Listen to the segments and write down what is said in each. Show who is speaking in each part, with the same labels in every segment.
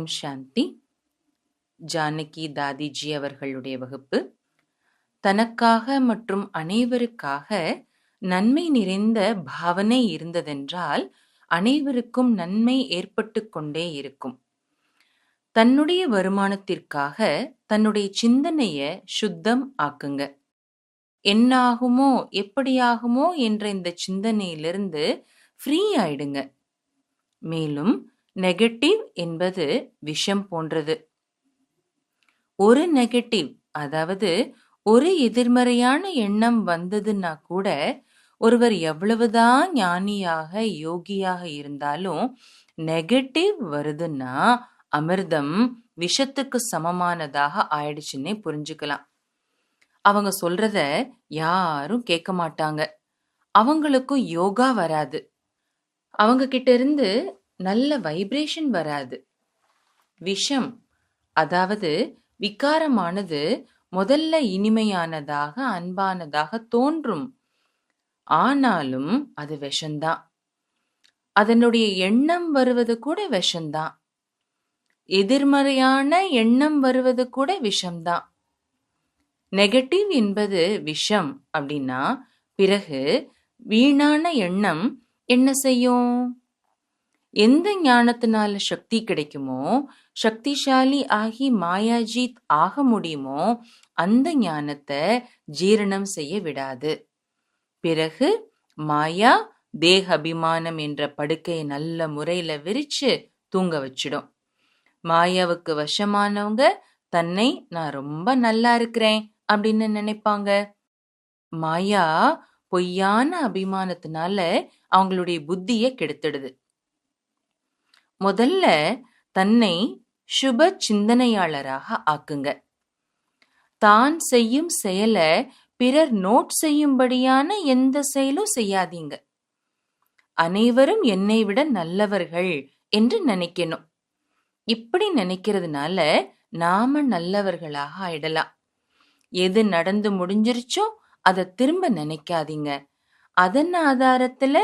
Speaker 1: ஓம் சாந்தி. ஜானகி தாதிஜி அவர்களுடைய வகுப்பு. தனக்காக மற்றும் அனைவருக்காக நன்மை நிறைந்த பாவனை இருந்ததென்றால் அனைவருக்கும் நன்மை ஏற்பட்டு கொண்டே இருக்கும். தன்னுடைய வருமானத்திற்காக தன்னுடைய சிந்தனைய சுத்தம் ஆக்குங்க. என்னாகுமோ எப்படியாகுமோ என்ற இந்த சிந்தனையிலிருந்து ஃப்ரீ ஆயிடுங்க. மேலும் நெகட்டிவ் என்பது விஷம் போன்றது. ஒரு நெகட்டிவ் அதாவது ஒரு எதிர்மறையான எண்ணம் வந்ததுன்னா கூட ஒருவர் எவ்வளவுதான் ஞானியாக யோகியாக இருந்தாலும் நெகட்டிவ் வருதுன்னா அமிர்தம் விஷத்துக்கு சமமானதாக ஆயிடுச்சுன்னே புரிஞ்சுக்கலாம். அவங்க சொல்றத யாரும் கேட்க மாட்டாங்க. அவங்களுக்கும் யோகா வராது. அவங்க கிட்ட இருந்து நல்ல வைப்ரேஷன் வராது. விஷம் அதாவது விகாரமானது முதல்ல இனிமையானதாக அன்பானதாக தோன்றும். ஆனாலும் அது விஷம்தான். அதனுடைய எண்ணம் வருவது கூட விஷந்தான் எதிர்மறையான எண்ணம் வருவது கூட விஷம்தான். நெகட்டிவ் என்பது விஷம் அப்படின்னா பிறகு வீணான எண்ணம் என்ன செய்யும்? எந்த ஞானத்தினால சக்தி கிடைக்குமோ சக்திசாலி ஆகி மாயாஜீத் ஆக முடியுமோ அந்த ஞானத்தை ஜீரணம் செய்ய விடாது. பிறகு மாயா தேக அபிமானம் என்ற படுக்கையை நல்ல முறையில விரிச்சு தூங்க வச்சிடும். மாயாவுக்கு வசமானவங்க தன்னை நான் ரொம்ப நல்லா இருக்கிறேன் அப்படின்னு நினைப்பாங்க. மாயா பொய்யான அபிமானத்தினால அவங்களுடைய புத்திய கெடுத்துடுது. முதல்ல தன்னை சுப சிந்தனையாளராக ஆக்குங்க. தான் செய்யும் செயலை பிறர் நோட் செய்யும்படியான எந்த செயலும் செய்யாதீங்க. அனைவரும் என்னை விட நல்லவர்கள் என்று நினைக்கணும். இப்படி நினைக்கிறதுனால நாம நல்லவர்களாக ஆயிடலாம். எது நடந்து முடிஞ்சிருச்சோ அதை திரும்ப நினைக்காதீங்க. அதன் ஆதாரத்துல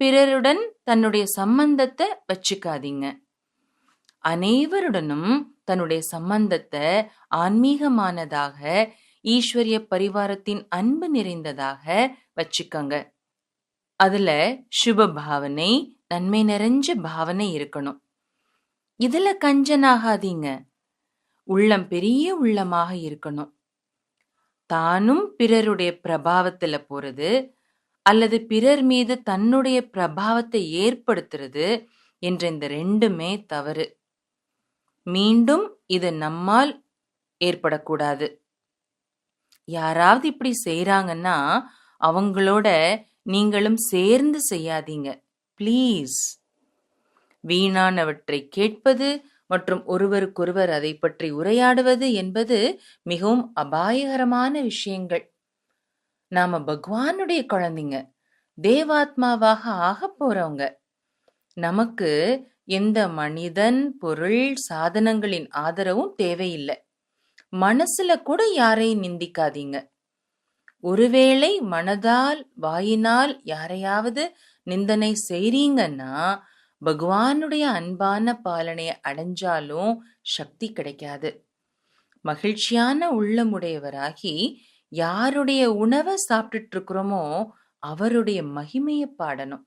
Speaker 1: பிறருடன் தன்னுடைய சம்பந்தத்தை வச்சுக்காதீங்க. அனைவருடனும் தன்னுடைய சம்பந்தத்தை ஆன்மீகமானதாக ஈஸ்வரிய பரிவாரத்தின் அன்பு நிறைந்ததாக வச்சுக்கோங்க. அதுல சுப பாவனை நன்மை நிறைஞ்ச பாவனை இருக்கணும். இதுல கஞ்சனாகாதீங்க. உள்ளம் பெரிய உள்ளமாக இருக்கணும். தானும் பிறருடைய பிரபாவத்துல போறது அல்லது பிறர் மீது தன்னுடைய பிரபாவத்தை ஏற்படுத்துறது என்ற இந்த ரெண்டுமே தவறு. மீண்டும் இது நம்மால் ஏற்படக்கூடாது. யாராவது இப்படி செய்கிறாங்கன்னா அவங்களோட நீங்களும் சேர்ந்து செய்யாதீங்க. ப்ளீஸ் வீணானவற்றை கேட்பது மற்றும் ஒருவருக்கொருவர் அதை பற்றி உரையாடுவது என்பது மிகவும் அபாயகரமான விஷயங்கள். நாம பகவானுடைய குழந்தைங்க தேவாத்மாவாக ஆக போறவங்க. நமக்கு எந்த மனிதன் பொருள் சாதனங்களின் ஆதரவும் தேவையில்லை. மனசுல கூட யாரையும் நிந்திக்காதீங்க. ஒருவேளை மனதால் வாயினால் யாரையாவது நிந்தனை செய்றீங்கன்னா பகவானுடைய அன்பான பாலனையை அடைஞ்சாலும் சக்தி கிடைக்காது. மகிழ்ச்சியான உள்ளமுடையவராகி யாருடைய உணவை சாப்பிட்டுட்டு இருக்கிறோமோ அவருடைய மகிமையை பாடணும்.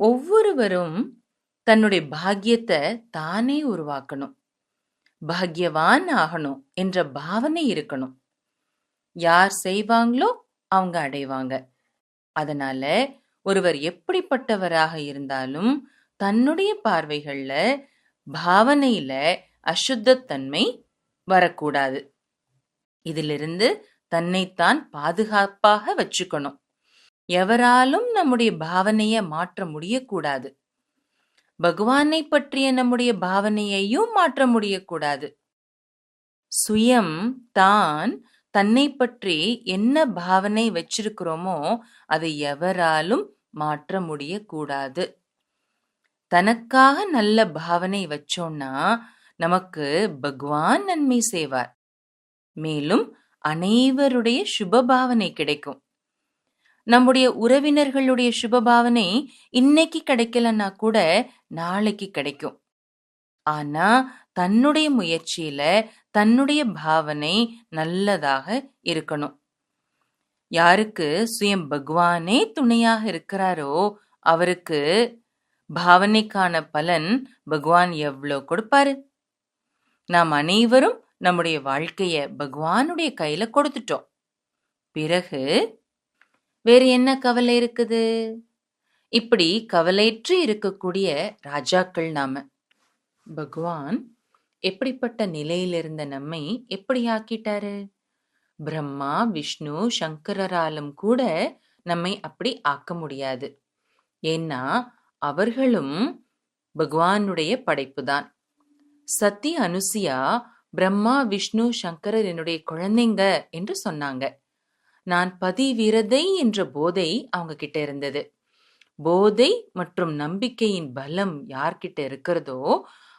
Speaker 1: ஒவ்வொருவரும் தன்னுடைய பாக்கியத்தை தானே உருவாக்கணும். பாக்யவான் ஆகணும் என்ற பாவனை இருக்கணும். யார் செய்வாங்களோ அவங்க அடைவாங்க. அதனால ஒருவர் எப்படிப்பட்டவராக இருந்தாலும் தன்னுடைய பார்வைகள்ல பாவனையில அசுத்தத்தன்மை வரக்கூடாது. இதிலிருந்து தன்னைத்தான் பாதுகாப்பாக வச்சுக்கணும். எவராலும் நம்முடைய பாவனைய மாற்ற முடியக்கூடாது. பகவானை பற்றிய நம்முடைய பாவனையையும் மாற்ற முடியக்கூடாது. சுயம் தான் தன்னை பற்றி என்ன பாவனை வச்சிருக்கிறோமோ அதை எவராலும் மாற்ற முடியக்கூடாது. தனக்காக நல்ல பாவனை வச்சோம்னா நமக்கு பகவான் நன்மை செய்வார். மேலும் அனைவருடைய சுப பாவனை கிடைக்கும். நம்முடைய உறவினர்களுடைய சுப பாவனை இன்னைக்கு கிடைக்கலன்னா கூட நாளைக்கு கிடைக்கும். ஆனா தன்னுடைய முயற்சியில தன்னுடைய பாவனை நல்லதாக இருக்கணும். யாருக்கு சுயம் பகவானே துணையாக இருக்கிறாரோ அவருக்கு பாவனைக்கான பலன் பகவான் எவ்வளோ கொடுப்பாரு? நாம் அனைவரும் நம்முடைய வாழ்க்கைய பகவானுடைய கையில கொடுத்துட்டோம். பிறகு வேற என்ன கவலை இருக்குது? இப்படி கவலையற்று இருக்கக்கூடிய ராஜாக்கள் நாம பகவான் எப்படிப்பட்ட நிலையிலிருந்த நம்மை எப்படி ஆக்கிட்டாரு? பிரம்மா விஷ்ணு சங்கரராலும் கூட நம்மை அப்படி ஆக்க முடியாது. ஏன்னா அவர்களும் பகவானுடைய படைப்புதான். சத்தி அனுசியா பிரம்மா விஷ்ணு சங்கரர் என்னுடைய குழந்தைங்க என்று சொன்னாங்க. நான் பதிவிரதை என்ற போதை அவங்க கிட்ட இருந்தது. போதை மற்றும் நம்பிக்கையின் பலம் யார்கிட்ட இருக்கிறதோ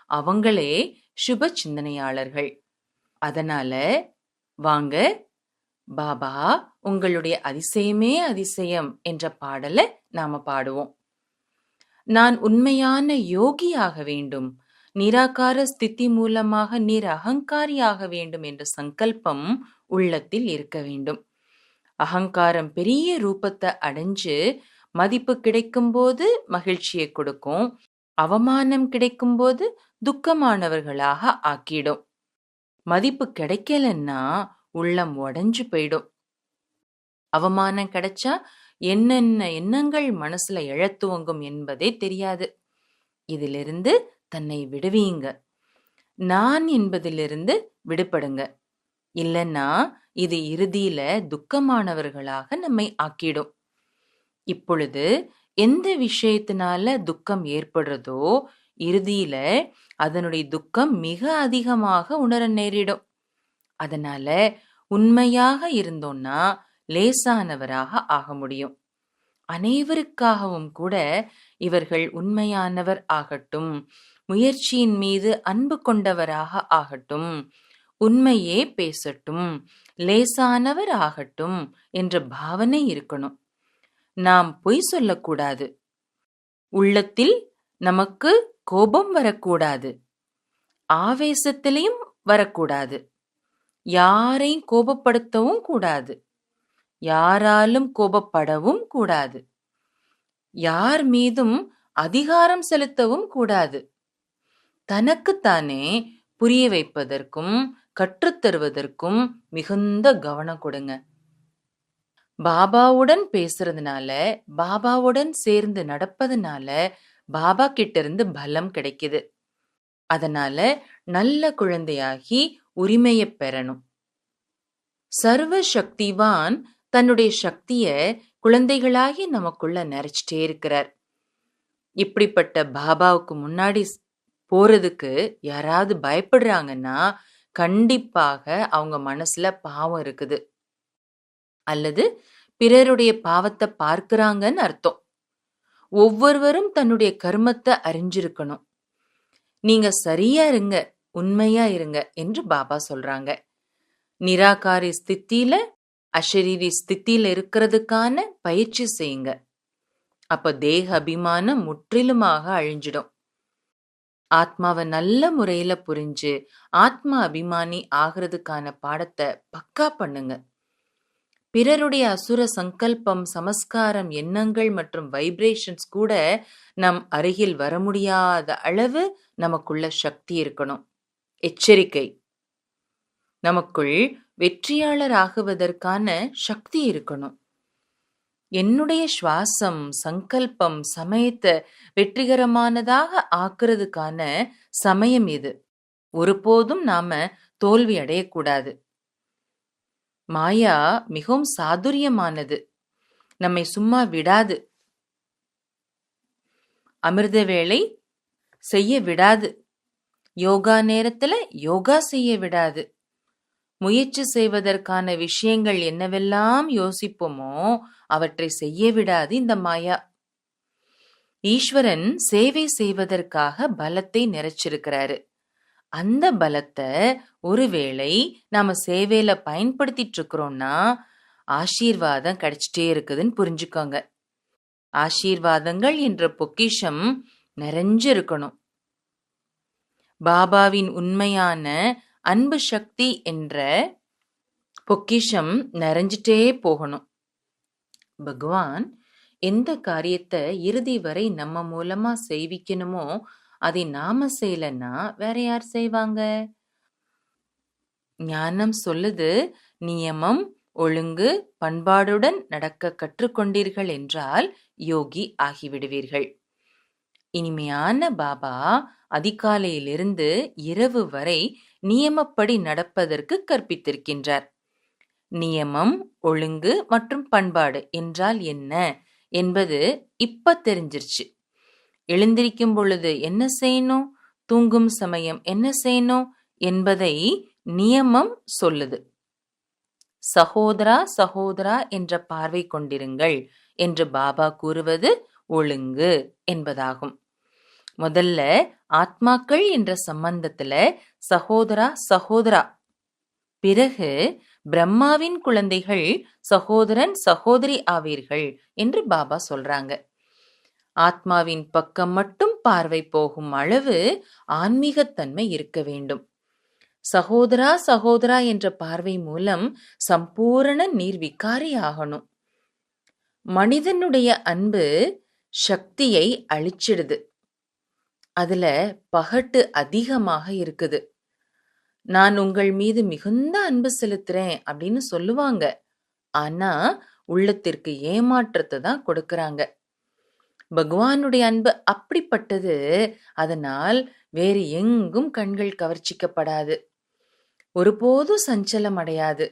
Speaker 1: அவங்களே சுப சிந்தனையாளர்கள். அதனால வாங்க பாபா உங்களுடைய அதிசயமே அதிசயம் என்ற பாடலை நாம பாடுவோம். நான் உண்மையான யோகியாக வேண்டும். நிராகார ஸ்திதி மூலமாக நீர் அகங்காரியாக வேண்டும் என்ற சங்கல்பம் உள்ளத்தில் இருக்க வேண்டும். அகங்காரம் பெரிய ரூபத்தை அடைஞ்சு மதிப்பு கிடைக்கும்போது மகிழ்ச்சியை கொடுக்கும். அவமானம் கிடைக்கும்போது துக்கமானவர்களாக ஆக்கிடும். மதிப்பு கிடைக்கலன்னா உள்ளம் உடைஞ்சு போயிடும். அவமானம் கிடைச்சா என்னென்ன எண்ணங்கள் மனசுல எழத்துவங்கும் என்பதே தெரியாது. இதிலிருந்து தன்னை விடுவீங்க நான் என்பதிலிருந்து விடுபடுங்க. இல்லைன்னா இது இறுதியில துக்கமானவர்களாக நம்மை ஆக்கிடும். இப்பொழுது எந்த விஷயத்தினால துக்கம் ஏற்படுறதோ இறுதியில அதனுடைய துக்கம் மிக அதிகமாக உணர நேரிடும். அதனால உண்மையாக இருந்தோம்னா லேசானவராக ஆக முடியும். அனைவருக்காகவும் கூட இவர்கள் உண்மையானவர் ஆகட்டும். முயற்சியின் மீது அன்பு கொண்டவராக ஆகட்டும். உண்மையே பேசட்டும். லேசானவர் ஆகட்டும் என்ற பாவனை இருக்கணும். நாம் பொய் சொல்லக்கூடாது. உள்ளத்தில் நமக்கு கோபம் வரக்கூடாது. ஆவேசத்திலையும் வரக்கூடாது. யாரையும் கோபப்படுத்தவும் கூடாது. யாராலும் கோபப்படவும் கூடாது. யார் மீதும் அதிகாரம் செலுத்தவும் கூடாது. தனக்குத்தானே புரிய வைப்பதற்கும் கற்றுத்தருவதற்கும் மிகுந்த கவனம் கொடுங்க. பாபாவுடன் பேசுறதுனால பாபாவுடன் சேர்ந்து நடப்பதுனால பாபா கிட்ட இருந்து பலம் கிடைக்குது. அதனால நல்ல குழந்தையாகி உரிமைய பெறணும். சர்வ சக்திவான் தன்னுடைய சக்திய குழந்தைகளாகி நமக்குள்ள நிறைச்சிட்டே இருக்கிறார். இப்படிப்பட்ட பாபாவுக்கு முன்னாடி போறதுக்கு யாராவது பயப்படுறாங்கன்னா கண்டிப்பாக அவங்க மனசுல பாவம் இருக்குது. அல்லது பிறருடைய பாவத்தை பார்க்கிறாங்கன்னு அர்த்தம். ஒவ்வொருவரும் தன்னுடைய கர்மத்தை அறிஞ்சிருக்கணும். நீங்க சரியா இருங்க உண்மையா இருங்க என்று பாபா சொல்றாங்க. நிராகாரி ஸ்தித்தில அஷரீரி ஸ்தித்தில இருக்கிறதுக்கான பயிற்சி செய்யுங்க. அப்ப தேக அபிமானம் முற்றிலுமாக அழிஞ்சிடும். ஆத்மாவை நல்ல முறையில புரிஞ்சு ஆத்மா அபிமானி ஆகிறதுக்கான பாடத்தை பக்கா பண்ணுங்க. பிறருடைய அசுர சங்கல்பம் சமஸ்காரம் எண்ணங்கள் மற்றும் வைப்ரேஷன்ஸ் கூட நம் அருகில் வர முடியாத அளவு நமக்குள்ள சக்தி இருக்கணும். எச்சரிக்கை. நமக்குள் வெற்றியாளர் ஆகுவதற்கான சக்தி இருக்கணும். என்னுடைய சுவாசம் சங்கல்பம் சமயத்தை வெற்றிகரமானதாக ஆக்குறதுக்கான சமயம் இது. ஒருபோதும் நாம தோல்வி அடையக்கூடாது. மாயா மிகவும் சாதுரியமானது. நம்மை சும்மா விடாது. அமிர்த வேளை செய்ய விடாது. யோகா நேரத்துல யோகா செய்ய விடாது. முயற்சி செய்வதற்கான விஷயங்கள் என்னவெல்லாம் யோசிப்போமோ அவற்றை செய்ய விடாது இந்த மாயா. ஈஸ்வரன் சேவை செய்வதற்காக பலத்தை நிறைச்சிருக்கிறாரு. அந்த பலத்தை ஒருவேளை நாம சேவையில பயன்படுத்திட்டு இருக்கிறோம்னா ஆசீர்வாதம் கிடைச்சிட்டே இருக்குதுன்னு புரிஞ்சுக்கோங்க. ஆசீர்வாதங்கள் என்ற பொக்கிஷம் நிறைஞ்சு இருக்கணும். பாபாவின் உண்மையான அன்பு சக்தி என்ற பொக்கிஷம் நிறைஞ்சிட்டே போகணும். பகவான் எந்த காரியத்தை இறுதி வரை நம்ம மூலமா செய்விக்கணுமோ அதை நாம செய்யலன்னா வேற யார் செய்வாங்க? ஞானம் சொல்லுது நியமம் ஒழுங்கு பண்பாடுடன் நடக்க கற்றுக்கொண்டீர்கள் என்றால் யோகி ஆகிவிடுவீர்கள். இனிமையான பாபா அதிகாலையிலிருந்து இரவு வரை நியமப்படி நடப்பதற்கு கற்பித்திருக்கின்றார். நியமம் ஒழுங்கு மற்றும் பண்பாடு என்றால் என்ன என்பது இப்ப தெரிஞ்சிருச்சு. எழுந்திருக்கும் பொழுது என்ன செய்யணும்? தூங்கும் சமயம் என்ன செய்யணும்? என்பதை நியமம் சொல்லுது. சகோதரா சகோதரா என்ற பார்வை கொண்டிருங்கள் என்று பாபா கூறுவது ஒழுங்கு என்பதாகும். முதல்ல ஆத்மாக்கள் என்ற சம்பந்தத்துல சகோதரா சகோதரா. பிறகு பிரம்மாவின் குழந்தைகள் சகோதரன் சகோதரி ஆவீர்கள் என்று பாபா சொல்றாங்க. ஆத்மாவின் பக்கம் மட்டும் பார்வை போகும் அளவு ஆன்மீகத்தன்மை இருக்க வேண்டும். சகோதரா சகோதரா என்ற பார்வை மூலம் சம்பூரண நீர்விகாரி ஆகணும். மனிதனுடைய அன்பு சக்தியை அழிச்சிடுது. அதுல பகட்டு அதிகமாக இருக்குது. நான் உங்கள் மீது மிகுந்த அன்பு செலுத்துறேன் அப்படின்னு சொல்லுவாங்க. ஆனா உள்ளத்திற்கு ஏமாற்றத்தை தான் கொடுக்கறாங்க. பகவானுடைய அன்பு அப்படிப்பட்டது அதனால் வேறு எங்கும் கண்கள் கவர்ச்சிக்கப்படாது. ஒருபோதும் சஞ்சலம் அடையாது.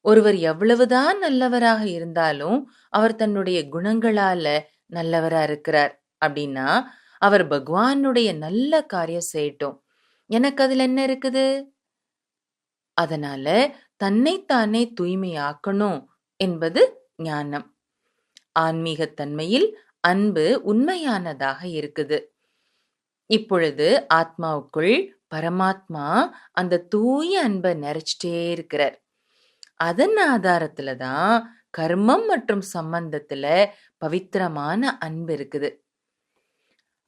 Speaker 1: ஒருவர் எவ்வளவுதான் நல்லவராக இருந்தாலும் அவர் தன்னுடைய குணங்களால நல்லவரா இருக்கிறார். அப்படின்னா அவர் பகவானுடைய நல்ல காரியம் செய்யட்டும். எனக்கு அதுல என்ன இருக்குது? அதனால தன்னைத்தானே தூய்மையாக்கணும் என்பது ஞானம். ஆன்மீகத்தன்மையில் அன்பு உண்மையானதாக இருக்குது. இப்பொழுது ஆத்மாவுக்குள் பரமாத்மா அந்த தூய அன்பை நிறைச்சிட்டே இருக்கிறார். அதன் ஆதாரத்துல தான் கர்மம் மற்றும் சம்பந்தத்துல பவித்திரமான அன்பு இருக்குது.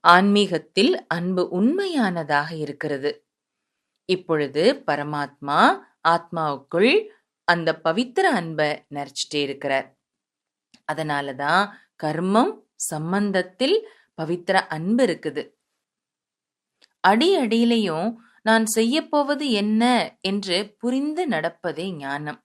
Speaker 1: ஆன்மீகத்தில் அன்பு உண்மையானதாக இருக்கிறது. இப்பொழுது பரமாத்மா ஆத்மாவுக்குள் அந்த பவித்திர அன்பை நிறைச்சிட்டே இருக்கிறார். அதனாலதான் கர்மம் சம்பந்தத்தில் பவித்திர அன்பு இருக்குது. அடி அடியிலையும் நான் செய்யப்போவது என்ன என்று புரிந்து நடப்பதே ஞானம்.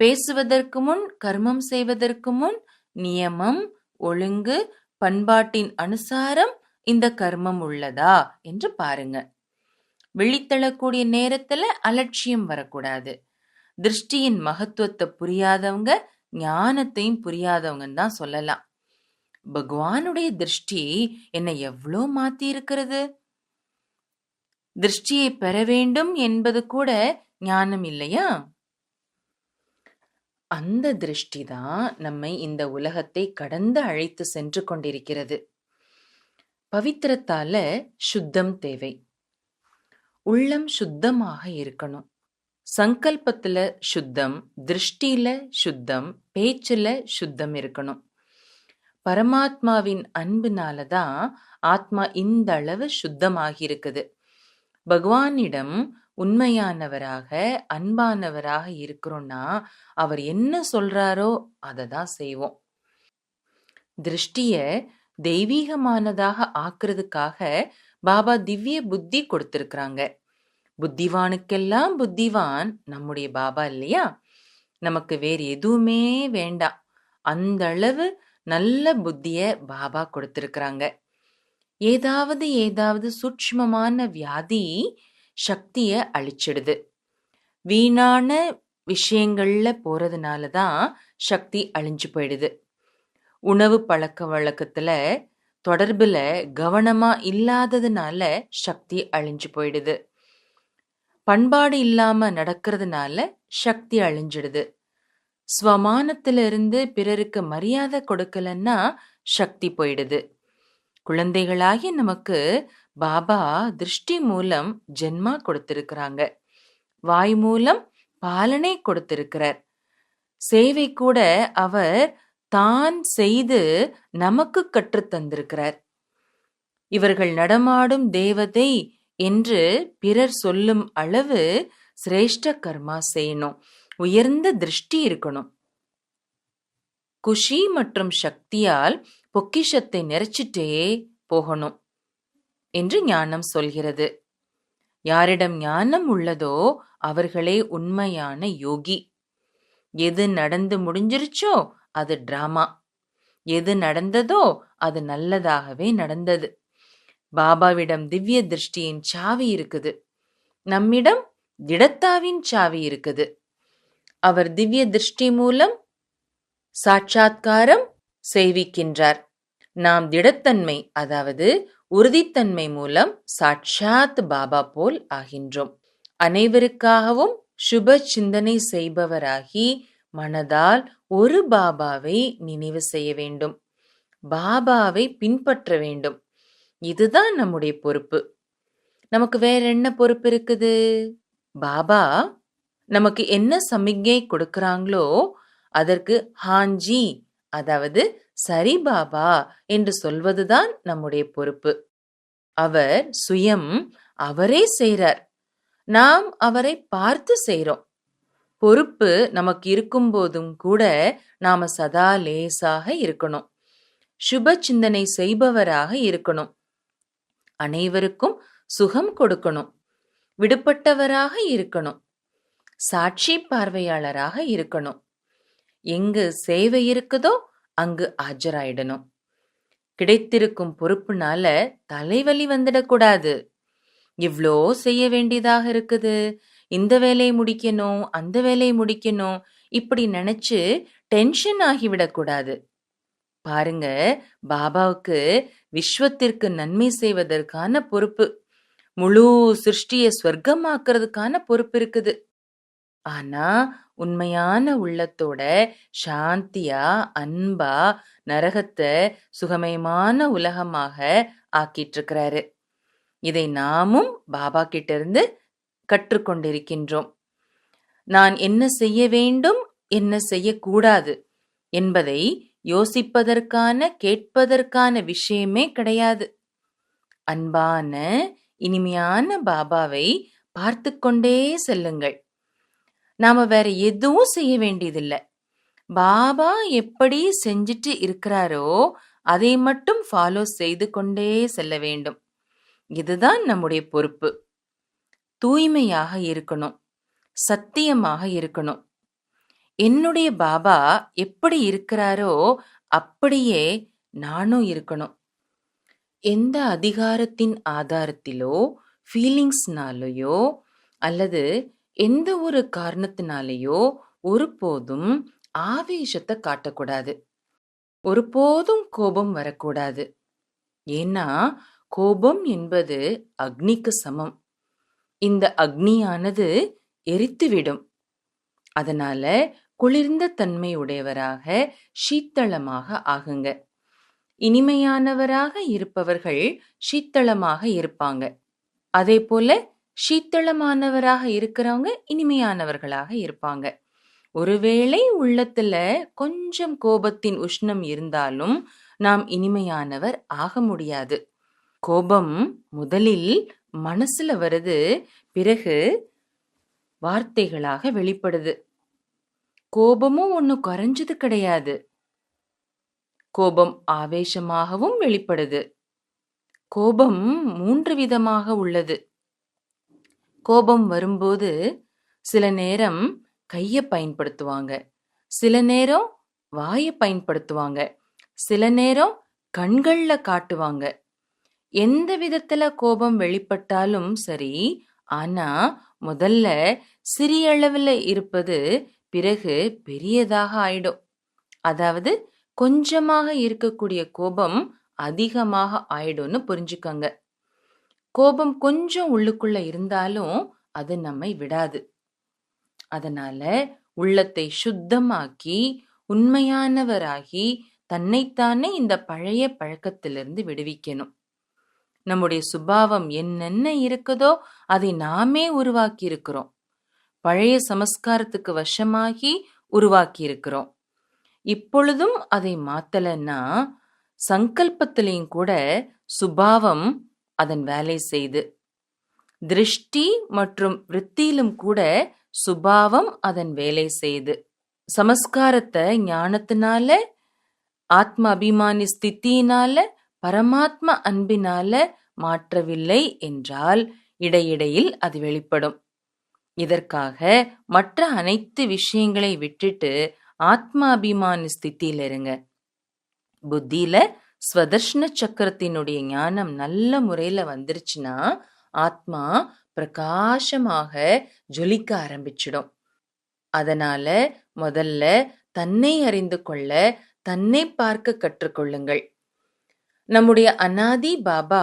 Speaker 1: பேசுவதற்கு முன் கர்மம் செய்வதற்கு முன் நியமம் ஒழுங்கு பண்பாட்டின் அனுசாரம் இந்த கர்மம் உள்ளதா என்று பாருங்க. விழித்தெழக்கூடிய நேரத்துல அலட்சியம் வரக்கூடாது. திருஷ்டியின் மகத்துவத்தை புரியாதவங்க ஞானத்தையும் புரியாதவங்கன்னு தான் சொல்லலாம். பகவானுடைய திருஷ்டி என்னை எவ்வளோ மாத்தி இருக்கிறது? திருஷ்டியை பெற வேண்டும் என்பது கூட ஞானம் இல்லையா? அந்த திருஷ்டி தான் நம்மை இந்த உலகத்தை கடந்து அழைத்து சென்று கொண்டிருக்கிறது. பவித்திரத்தால சுத்தம் தேவை. உள்ளம் சுத்தமாக இருக்கணும். சங்கல்பத்துல சுத்தம் திருஷ்டியில சுத்தம் பேச்சுல சுத்தம் இருக்கணும். பரமாத்மாவின் அன்புனால தான் ஆத்மா இந்த அளவு சுத்தமாகி இருக்குது. பகவானிடம் உண்மையானவராக அன்பானவராக இருக்கிறோம்னா அவர் என்ன சொல்றாரோ அதை தான் செய்வோம். திருஷ்டிய தெய்வீகமானதாக ஆக்குறதுக்காக பாபா திவ்ய புத்தி கொடுத்திருக்கிறாங்க. புத்திவானுக்கெல்லாம் புத்திவான் நம்முடைய பாபா இல்லையா? நமக்கு வேறு எதுவுமே வேண்டாம் அந்த அளவு நல்ல புத்திய பாபா கொடுத்திருக்கிறாங்க. ஏதாவது ஏதாவது சூட்சமமான வியாதி சக்திய அழிச்சிடுது. வீணான விஷயங்கள்ல போறதுனால தான் சக்தி அழிஞ்சு போயிடுது. உணவு பழக்க வழக்கத்துல தொடர்புல கவனமா இல்லாததுனால சக்தி அழிஞ்சு போயிடுது. பண்பாடு இல்லாமல் நடக்கிறதுனால சக்தி அழிஞ்சிடுது. ஸ்வமானத்திலிருந்து பிறருக்கு மரியாதை கொடுக்கலன்னா சக்தி போயிடுது. குழந்தைகளாகி நமக்கு பாபா திருஷ்டி மூலம் ஜென்மா கொடுத்திருக்கிறாங்க. வாய் மூலம் பாலனை கொடுத்திருக்கிறார். சேவை கூட அவர் தான் செய்து நமக்கு கற்றுத்தந்திருக்கிறார் இவர்கள் நடமாடும் தேவதை என்று பிறர் சொல்லும் அளவு சிரேஷ்ட கர்மா செய்யணும். உயர்ந்த திருஷ்டி இருக்கணும். குஷி மற்றும் சக்தியால் பொக்கிஷத்தை நிறைச்சிட்டே போகணும் என்று ஞானம் சொல்கிறது. யாரிடம் ஞானம் உள்ளதோ அவர்களே உண்மையான யோகி. எது நடந்து முடிஞ்சிருச்சோ அது டிராமா எது நடந்ததோ அது நல்லதாகவே நடந்தது. பாபாவிடம் திவ்ய திருஷ்டியின் சாவி இருக்குது. நம்மிடம் திடத்தாவின் சாவி இருக்குது. அவர் திவ்ய திருஷ்டி மூலம் சாட்சாத்காரம் செய்விக்கின்றார். நாம் திடத்தன்மை அதாவது உறுதித்தன்மை மூலம் சாட்சாத் பாபா போல் ஆகின்றோம். அனைவருக்காகவும் சுப சிந்தனை செய்பவராகி மனதால் ஒரு பாபாவை நினைவு செய்ய வேண்டும். பாபாவை பின்பற்ற வேண்டும். இதுதான் நம்முடைய பொறுப்பு. நமக்கு வேற என்ன பொறுப்பு இருக்குது? பாபா நமக்கு என்ன சமிக்ஞை கொடுக்கறாங்களோ அதற்கு ஹாஞ்சி அதாவது சரி பாபா என்று சொல்வதுதான் நம்முடைய பொறுப்பு. அவர் சுயம் அவரே செய்றார். நாம் அவரை பார்த்து செய்றோம். பொறுப்பு நமக்கு இருக்கும்போதும் கூட நாம சதா லேசாக இருக்கணும். சுப சிந்தனை செய்பவராக இருக்கணும். அனைவருக்கும் சுகம் கொடுக்கணும். விடுபட்டவராக இருக்கணும். சாட்சி பார்வையாளராக இருக்கணும். எங்கு சேவை இருக்குதோ அங்கு ஆஜராயிடணும். கிடைத்திருக்கும் பொறுப்புனால தலைவலி வந்துடக்கூடாது. இவ்ளோ செய்ய வேண்டியதாக இருக்குது. இந்த வேலையை முடிக்கணும் அந்த வேலையை முடிக்கணும் இப்படி நினைச்சு டென்ஷன் ஆகிவிடக்கூடாது பாருங்க பாபாவுக்கு விஸ்வத்திற்கு நன்மை செய்வதற்கான பொறுப்பு. முழு சிருஷ்டிய ஸ்வர்க்கமாக்குறதுக்கான பொறுப்பு இருக்குது. ஆனா உண்மையான உள்ளத்தோட சாந்தியா அன்பா நரகத்தை சுகமயமான உலகமாக ஆக்கிட்டு இருக்கிறாரு இதை நாமும் பாபா கிட்ட இருந்து கற்றுக்கொண்டிருக்கின்றோம். நான் என்ன செய்ய வேண்டும் என்ன செய்யக்கூடாது என்பதை யோசிப்பதற்கான கேட்பதற்கான விஷயமே கிடையாது. அன்பான இனிமையான பாபாவை பார்த்து கொண்டே செல்லுங்கள். நாம வேற எதுவும் செய்ய வேண்டியதில்லை. பாபா எப்படி செஞ்சுட்டு இருக்கிறாரோ அதை மட்டும் ஃபாலோ செய்து கொண்டே செல்ல வேண்டும். இதுதான் நம்முடைய பொறுப்பு. தூய்மையாக இருக்கணும். சத்தியமாக இருக்கணும். என்னுடைய பாபா எப்படி இருக்கிறாரோ அப்படியே நானும் இருக்கணும். எந்த அதிகாரத்தின் ஆதாரத்திலோ ஃபீலிங்ஸ்னாலேயோ அல்லது எந்த ஒரு காரணத்தினாலேயோ ஒருபோதும் ஆவேசத்தை காட்டக்கூடாது. ஒருபோதும் கோபம் வரக்கூடாது. ஏன்னா கோபம் என்பது அக்னிக்கு சமம். இந்த அக்னியானது எரித்துவிடும். அதனால குளிர்ந்த தன்மை உடையவராக சீத்தளமாக ஆகுங்க. இனிமையானவராக இருப்பவர்கள் சீத்தளமாக இருப்பாங்க. அதே போல சீத்தளமானவராக இருக்கிறவங்க இனிமையானவர்களாக இருப்பாங்க. ஒருவேளை உள்ளத்துல கொஞ்சம் கோபத்தின் உஷ்ணம் இருந்தாலும் நாம் இனிமையானவர் ஆக முடியாது. கோபம் முதலில் மனசுல வருது பிறகு வார்த்தைகளாக வெளிப்படுது. கோபமும் ஒண்ணு குறைஞ்சது கிடையாது. கோபம் ஆவேசமாகவும் வெளிப்படுது. கோபம் மூன்று விதமாக உள்ளது. கோபம் வரும்போது சில நேரம் கைய பயன்படுத்துவாங்க. சில நேரம் வாயை பயன்படுத்துவாங்க. சில நேரம் கண்கள்ல காட்டுவாங்க. எந்த விதத்துல கோபம் வெளிப்பட்டாலும் சரி ஆனா முதல்ல சிறிய அளவுல இருப்பது பிறகு பெரியதாக ஆயிடும். அதாவது கொஞ்சமாக இருக்கக்கூடிய கோபம் அதிகமாக ஆயிடும்னு புரிஞ்சுக்கோங்க. கோபம் கொஞ்சம் உள்ளுக்குள்ள இருந்தாலும் அது நம்மை விடாது. அதனால உள்ளத்தை சுத்தமாக்கி உண்மையானவராகி தன்னைத்தானே இந்த பழைய பழக்கத்திலிருந்து விடுவிக்கணும். நம்முடைய சுபாவம் என்னென்ன இருக்குதோ அதை நாமே உருவாக்கி இருக்கிறோம் பழைய சமஸ்காரத்துக்கு வசமாகி உருவாக்கி இருக்கிறோம் இப்பொழுதும் அதை மாத்தலன்னா சங்கல்பத்திலையும் கூட சுபாவம் அதன் வேலை செய்து. திருஷ்டி மற்றும் விருத்தியிலும் கூட சுபாவம் அதன் வேலை செய்து. சமஸ்காரத்தை ஞானத்தினால ஆத்ம அபிமானி ஸ்தித்தினால பரமாத்ம அன்பினால மாற்றவில்லை என்றால் இடையிடையில் அது வெளிப்படும். இதற்காக மற்ற அனைத்து விஷயங்களை விட்டுட்டு ஆத்மாபிமான ஸ்தித்தியில் இருங்க. புத்தியில ஸ்வதர்ஷன சக்கரத்தினுடைய ஞானம் நல்ல முறையில வந்துருச்சுன்னா ஆத்மா பிரகாசமாக ஜொலிக்க ஆரம்பிச்சிடும். அதனால முதல்ல தன்னை அறிந்து கொள்ள தன்னை பார்க்க கற்றுக்கொள்ளுங்கள். நம்முடைய அனாதி பாபா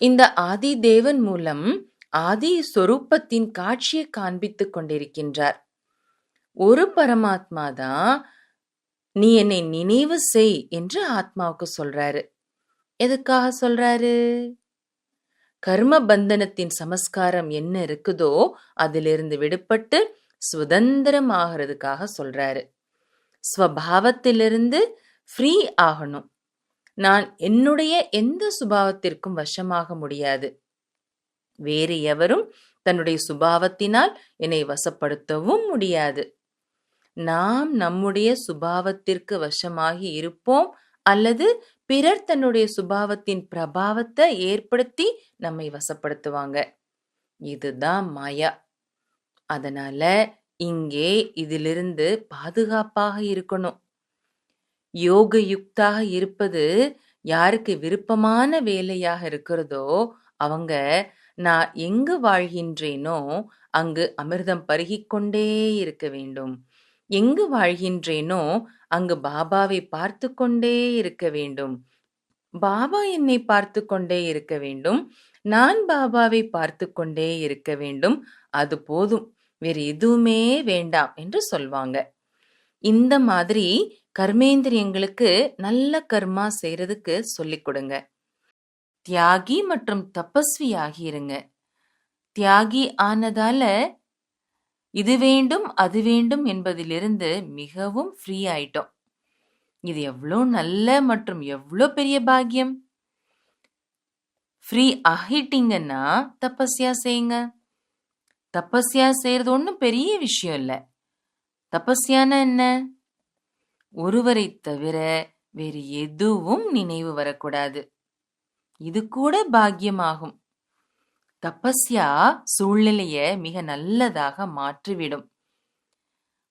Speaker 1: இந்த ஆதி தேவன் மூலம் ஆதி சொரூபத்தின் காட்சியை காண்பித்துக் கொண்டிருக்கின்றார். ஒரு பரமாத்மா தான் நீ என்னை நினைவு செய் என்று ஆத்மாவுக்கு சொல்றாரு. எதுக்காக சொல்றாரு? கர்ம பந்தனத்தின் சமஸ்காரம் என்ன இருக்குதோ அதிலிருந்து விடுபட்டு சுதந்திரம் ஆகிறதுக்காக சொல்றாரு. ஸ்வபாவத்திலிருந்து ஃப்ரீ ஆகணும். நான் என்னுடைய எந்த சுபாவத்திற்கும் வசமாக முடியாது. வேறு எவரும் தன்னுடைய சுபாவத்தினால் என்னை வசப்படுத்தவும் முடியாது. நாம் நம்முடைய சுபாவத்திற்கு வசமாகி இருப்போம் அல்லது பிறர் தன்னுடைய சுபாவத்தின் பிரபாவத்தை ஏற்படுத்தி நம்மை வசப்படுத்துவாங்க. இதுதான் மாயா. அதனால இங்கே இதிலிருந்து பாதுகாப்பாக இருக்கணும். யோக யுக்தாக இருப்பது யாருக்கு விருப்பமான வேலையாக இருக்கிறதோ அவங்க நான் எங்கு வாழ்கின்றேனோ அங்கு அமிர்தம் பருகிக்கொண்டே இருக்க வேண்டும். எங்கு வாழ்கின்றேனோ அங்கு பாபாவை பார்த்து கொண்டே இருக்க வேண்டும். பாபா என்னை பார்த்து கொண்டே இருக்க வேண்டும். நான் பாபாவை பார்த்து கொண்டே இருக்க வேண்டும். அது போதும். வேறு எதுவுமே வேண்டாம் என்று சொல்வாங்க. இந்த மாதிரி கர்மேந்திரியங்களுக்கு நல்ல கர்மா செய்யறதுக்கு சொல்லிக் கொடுங்க. தியாகி மற்றும் தபஸ்வி ஆகியிருங்க தியாகி ஆனதால இது வேண்டும் அது வேண்டும் என்பதிலிருந்து மிகவும் ஃப்ரீ ஆயிட்டோம். இது எவ்வளோ நல்ல மற்றும் எவ்வளோ பெரிய பாக்கியம். ஃப்ரீ ஆகிட்டீங்கன்னா தபஸ்யா செய்யுங்க. தபஸ்யா செய்யறது ஒன்றும் பெரிய விஷயம் இல்லை. தபஸ்யானா என்ன? ஒருவரை தவிர வேறு எதுவும் நினைவு வரக்கூடாது. இது கூட பாக்கியமாகும். தபஸ்யா சூழ்நிலைய மிக நல்லதாக மாற்றிவிடும்.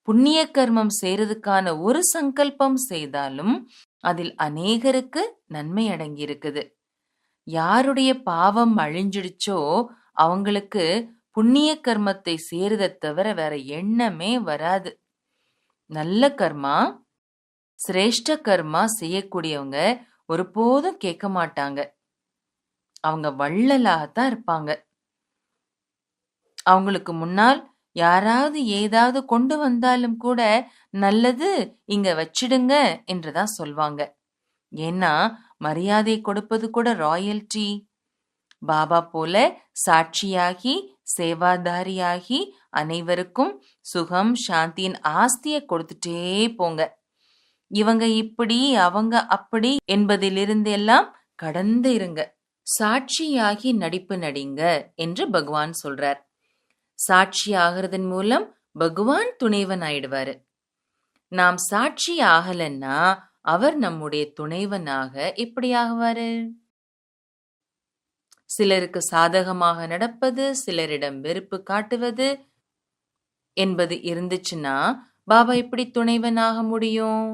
Speaker 1: புண்ணிய கர்மம் செய்யறதுக்கான ஒரு சங்கல்பம் செய்தாலும் அதில் அநேகருக்கு நன்மை அடங்கி இருக்குது யாருடைய பாவம் அழிஞ்சிடுச்சோ அவங்களுக்கு புண்ணிய கர்மத்தை சேருதை தவிர வேற எண்ணமே வராது. நல்ல கர்மா சிரேஷ்ட கர்மா செய்யக்கூடியவங்க ஒருபோதும் கேட்க மாட்டாங்க. அவங்க வள்ளலாகத்தான் இருப்பாங்க. அவங்களுக்கு முன்னால் யாராவது ஏதாவது கொண்டு வந்தாலும் கூட நல்லது இங்க வச்சிடுங்க என்றுதான் சொல்வாங்க. ஏன்னா மரியாதை கொடுப்பது கூட ராயல்டி பாபா போல சாட்சியாகி சேவாதாரியாகி அனைவருக்கும் சுகம் சாந்தியின் ஆஸ்தியை கொடுத்துட்டே போங்க. இவங்க இப்படி அவங்க அப்படி என்பதிலிருந்து எல்லாம் கடந்து இருங்க. சாட்சியாகி நடிப்பு நடிங்க என்று பகவான் சொல்றார். சாட்சி ஆகிறதன் மூலம் பகவான் துணைவன் ஆயிடுவாரு. நாம் சாட்சி ஆகலன்னா அவர் நம்முடைய துணைவனாக எப்படி ஆகுவாரு? சிலருக்கு சாதகமாக நடப்பது சிலரிடம் வெறுப்பு காட்டுவது என்பது இருந்துச்சுன்னா பாபா எப்படி துணைவனாக முடியும்?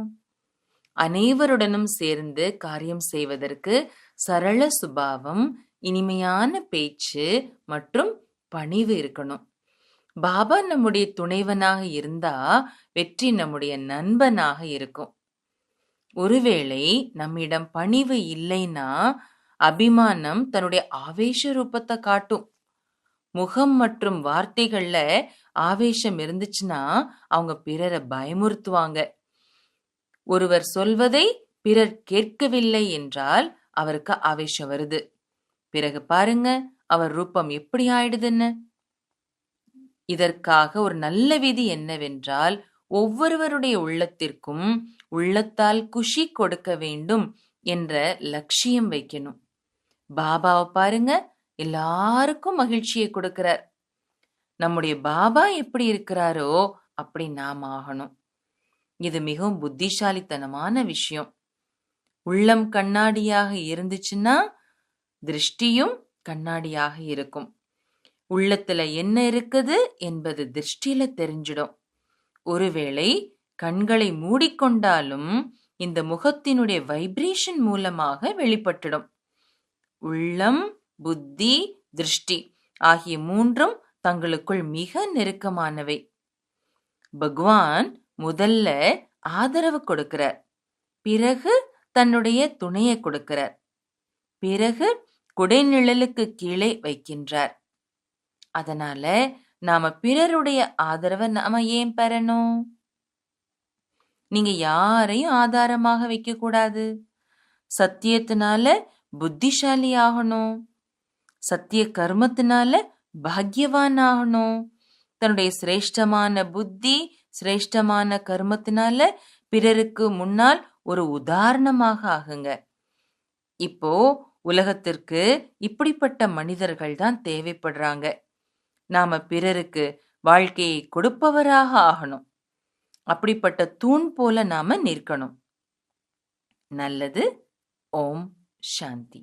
Speaker 1: அனைவருடனும் சேர்ந்து காரியம் செய்வதற்கு சரள சுபாவம் இனிமையான பேச்சு மற்றும் பணிவு இருக்கணும். பாபா நம்முடைய துணைவனாக இருந்தா வெற்றி நம்முடைய நண்பனாக இருக்கும். ஒருவேளை நம்மிடம் பணிவு இல்லைன்னா அபிமானம் தன்னுடைய ஆவேச ரூபத்தை காட்டும். முகம் மற்றும் வார்த்தைகள்ல ஆவேசம் இருந்துச்சுன்னா அவங்க பிறரை பயமுறுத்துவாங்க. ஒருவர் சொல்வதை பிறர் கேட்கவில்லை என்றால் அவருக்கு ஆவேசம் வருது. பிறகு பாருங்க அவர் ரூபம் எப்படி ஆயிடுதுன்னு. இதற்காக ஒரு நல்ல விதி என்னவென்றால் ஒவ்வொருவருடைய உள்ளத்திற்கும் உள்ளத்தால் குஷி கொடுக்க வேண்டும் என்ற லட்சியம் வைக்கணும். பாபாவை பாருங்க. எல்லாருக்கும் மகிழ்ச்சியை கொடுக்கிறார். நம்முடைய பாபா எப்படி இருக்கிறாரோ அப்படி நாம் ஆகணும். இது மிகவும் புத்திசாலித்தனமான விஷயம். உள்ளம் கண்ணாடியாக இருந்துச்சுன்னா திருஷ்டியும் கண்ணாடியாக இருக்கும். உள்ளத்துல என்ன இருக்குது என்பது திருஷ்டியில தெரிஞ்சிடும். ஒருவேளை கண்களை மூடிக்கொண்டாலும் இந்த முகத்தினுடைய வைப்ரேஷன் மூலமாக வெளிப்பட்டுடும். உள்ளம் புத்தி திருஷ்டி ஆகிய மூன்றும் தங்களுக்குள் மிக நெருக்கமானவை. பகவான் முதல்ல ஆதரவு கொடுக்கிறார். பிறகு தன்னுடைய துணையை கொடுக்கிறார். பிறகு குடைநிழலுக்கு கீழே வைக்கின்றார். அதனால நாம பிறருடைய ஆதரவை நாம ஏன் பெறணும்? நீங்க யாரையும் ஆதாரமாக வைக்க கூடாது சத்தியத்தினால புத்திசாலி ஆகணும் சத்திய கர்மத்தினால பாக்யவான் ஆகணும் தன்னுடைய சிரேஷ்டமான புத்தி சிரேஷ்டமான கர்மத்தினால பிறருக்கு முன்னால் ஒரு உதாரணமாக ஆகுங்க. இப்போ உலகத்திற்கு இப்படிப்பட்ட மனிதர்கள் தான் தேவைப்படுறாங்க. நாம பிறருக்கு வாழ்க்கையை கொடுப்பவராக ஆகணும். அப்படிப்பட்ட தூண் போல நாம நிற்கணும். நல்லது. ஓம். சாந்தி